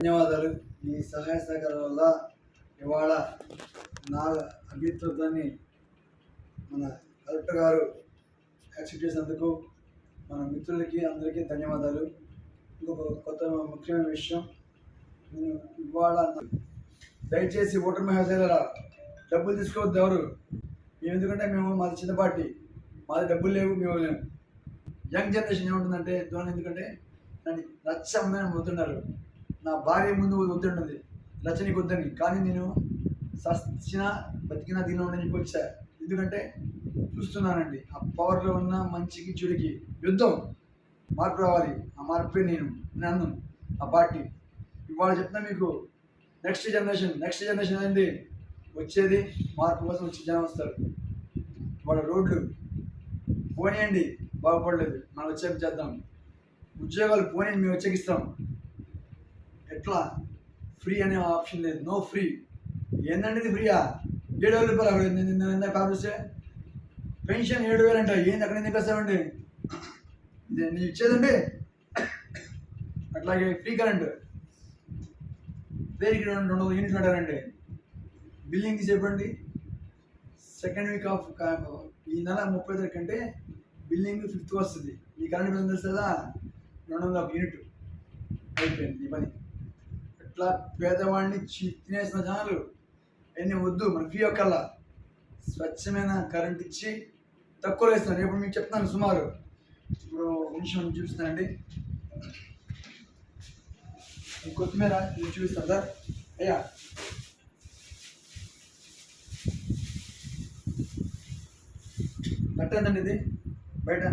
ధన్యవాదాలు. ఈ సహాయ సహకారాల వల్ల ఇవాళ నా అభ్యర్థులని మన కలెక్టర్ గారు యాక్సెప్ట్ చేసినందుకు మన మిత్రులకి అందరికీ ధన్యవాదాలు. ఇంకొక కొత్త ముఖ్యమైన విషయం నేను ఇవాళ దయచేసి ఓటర్ మహాశైలరా డబ్బులు తీసుకోవద్దు ఎవరు? మేము ఎందుకంటే మేము మాది చిన్న పార్టీ మాది డబ్బులు లేవు మేము లేవు యంగ్ జనరేషన్ ఏముంటుందంటే ధోని ఎందుకంటే నన్ను రచ్చమైన వద్దున్నారు నా భార్య ముందు వద్దుంటుంది రచనకి వద్దని కానీ నేను సచ్చిన బతికిన దీనిలో ఉండని వచ్చా. ఎందుకంటే చూస్తున్నానండి ఆ పవర్లో ఉన్న మంచికి చెడుకి యుద్ధం. మార్పు రావాలి ఆ మార్పే నేను నన్ను ఆ పార్టీ. ఇవాళ చెప్తున్నా మీకు నెక్స్ట్ జనరేషన్ నెక్స్ట్ జనరేషన్ ఏంది? వచ్చేది మార్పు కోసం వచ్చి జనం వస్తారు. వాళ్ళ రోడ్లు పోనీయండి బాగుపడలేదు. మనం వచ్చాక చేద్దాం. ఉద్యోగాలు పోనీ మేము వచ్చేకిస్తాం ఎట్లా? ఫ్రీ అనే ఆప్షన్ లేదు. No free. ఏందండి ఇది ఫ్రీయా? ఏడు వేల రూపాయలు అక్కడ నిన్న కాల్ పెన్షన్ ఏడు వేలు అంట. ఏంది అక్కడ ఎందుకు వస్తామండి? ఇది నేను ఇచ్చేదండి. అట్లాగే ఫ్రీ కరెంట్. వేరే రెండు రెండు వందల యూనిట్లు అంటారండి బిల్లింగ్ చెప్పండి. సెకండ్ వీక్ ఆఫ్ ఈ నెల ముప్పై తారీఖు అంటే బిల్లింగ్ ఫిఫ్త్ వస్తుంది. ఈ కరెంట్ బిల్ తెలుస్తుందా? రెండు వందల ఒక యూనిట్ అయిపోయింది. ఈ పని. ఇట్లా పేదవాడిని తినేసిన జనాలు? ఎన్ని వద్దు మన ఫ్రీ ఒక్కల్లా స్వచ్ఛమైన కరెంట్ ఇచ్చి తక్కువలో ఇస్తాను ఇప్పుడు మీకు చెప్తాను సుమారు. ఇప్పుడు నిమిషం చూపిస్తానండి. కొత్తిమీర ఇది చూపిస్తాను సార్. అయ్యా. కట్ట ఎంతండి ఇది? బయట?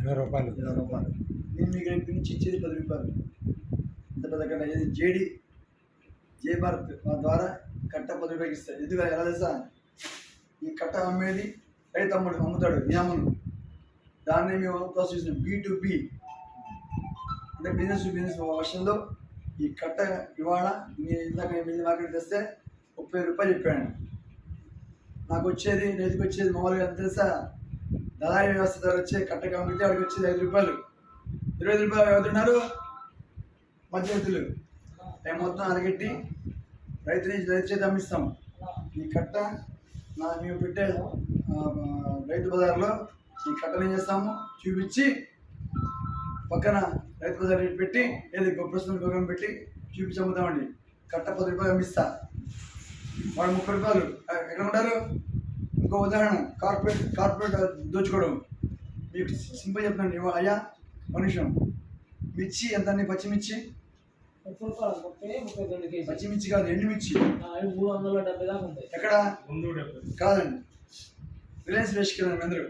ఇరవై రూపాయలు. ఇరవై రూపాయలు. నేను మీకు రేపు నుంచి ఇచ్చేది పది రూపాయలు. పథకం అనేది జేడి జే భారత్ మా ద్వారా కట్ట పది ఇస్తారు ఎందుకు ఎలా తెలుసా? ఈ కట్ట అమ్మేది రైతు అమ్ముడు అమ్ముతాడు నియమను దాన్ని మేము ప్రోత్సహిస్తున్నాం బీ టు బి. అంటే బిజినెస్ టు బిజినెస్ వర్షంలో ఈ కట్ట ఇవాళ నేను ఇందాక మిల్లి మార్కెట్ తెస్తే ముప్పై రూపాయలు చెప్పాను. నాకు వచ్చేది రైతుకి వచ్చేది మామూలుగా ఎంత తెలుసా? దళారీ వ్యవస్థ ద్వారా వచ్చే కట్ట కాబట్టి వాడికి వచ్చేది ఐదు రూపాయలు. ఇరవై ఐదు రూపాయలు ఎవరున్నారు మధ్యవర్తులు మేము మొత్తం అరగట్టి రైతు నుంచి రైతు చేతి అమ్మిస్తాం. ఈ కట్ట నా మేము పెట్టే రైతు బజార్లో ఈ కట్టను ఏం చేస్తాము? చూపించి పక్కన రైతు బజార్ పెట్టి ఏది ప్రస్తుతం గోగం పెట్టి చూపించి అమ్ముతామండి. కట్ట పది రూపాయలు అమ్మిస్తా. వాడు ముప్పై రూపాయలు. ఎక్కడ ఉంటారు? ఇంకో ఉదాహరణ కార్పొరేట్ కార్పొరేట్ దోచుకోవడం. మీకు సింపుల్ చెప్తాను అయ్యా మనుషం మిర్చి ఎంత పచ్చిమిర్చి పచ్చిమిర్చి కాదు ఎండుమిర్చి. మూడు వందల డెబ్బై దాకా ఉంటాయి. ఎక్కడ? కాదండి. రిలయన్స్ ఫ్రెష్కి వెళ్ళండి అందరూ.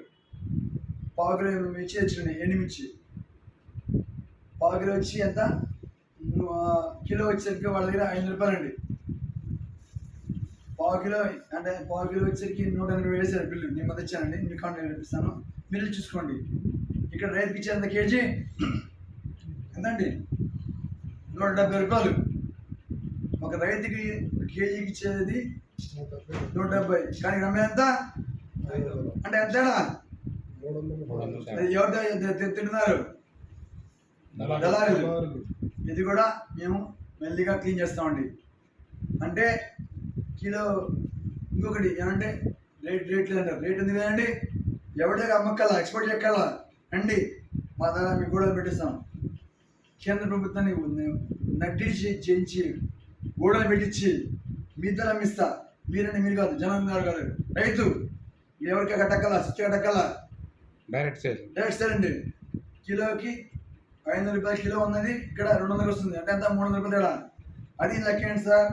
పావు కిలో మిర్చి తెచ్చుకోండి ఎండుమిర్చి. పావు కిలో వచ్చి ఎంత? కిలో వచ్చేసరికి వాళ్ళ దగ్గర ఐదు రూపాయలు అండి పావు కిలో అంటే పావు కిలో వచ్చేసరికి నూట ఎనభై వేసారు బిల్లు. నేను మొదలు ఇచ్చానండి మీ కాంట్ నేను ఇప్పిస్తాను మీరు చూసుకోండి. ఇక్కడ రైతుకి ఇచ్చేంత కేజీ? ఎంతండి? నూట డెబ్బై రూపాయలు. ఒక రైతుకి కేజీకి ఇచ్చేది నూట డెబ్బై. కానీ రమ్మే ఎంత? అంటే ఎంతేనా? అది ఎవరు తింటున్నారు? దళారులు. ఇది కూడా మేము మెల్లిగా క్లీన్ చేస్తామండి. అంటే కిలో ఇంకొకటి ఏమంటే రేట్ రేట్ లేదంటారు రేట్ ఎందుకు లేదండి? ఎవరిదే అమ్మక్కల్లా ఎక్స్పోర్ట్ చెక్కాలా అండి మా దగ్గర మీకు గోడలు పెట్టిస్తాం. కేంద్ర ప్రభుత్వాన్ని నడ్డించి చేయించి గోడలు పెట్టించి మీ ధర అమ్మిస్తా మీరండి మీరు కాదు జనం గారు కాదు. రైతు ఎవరికి కట్టక్కల switch కట్టక్కల? Direct sale. Direct sir అండి. కిలోకి ఐదు వందల రూపాయల కిలో ఉన్నది ఇక్కడ రెండు వందలు వస్తుంది. అంటే ఎంత? మూడు వందల రూపాయలు తేడా. అది లెక్కేయండి సార్?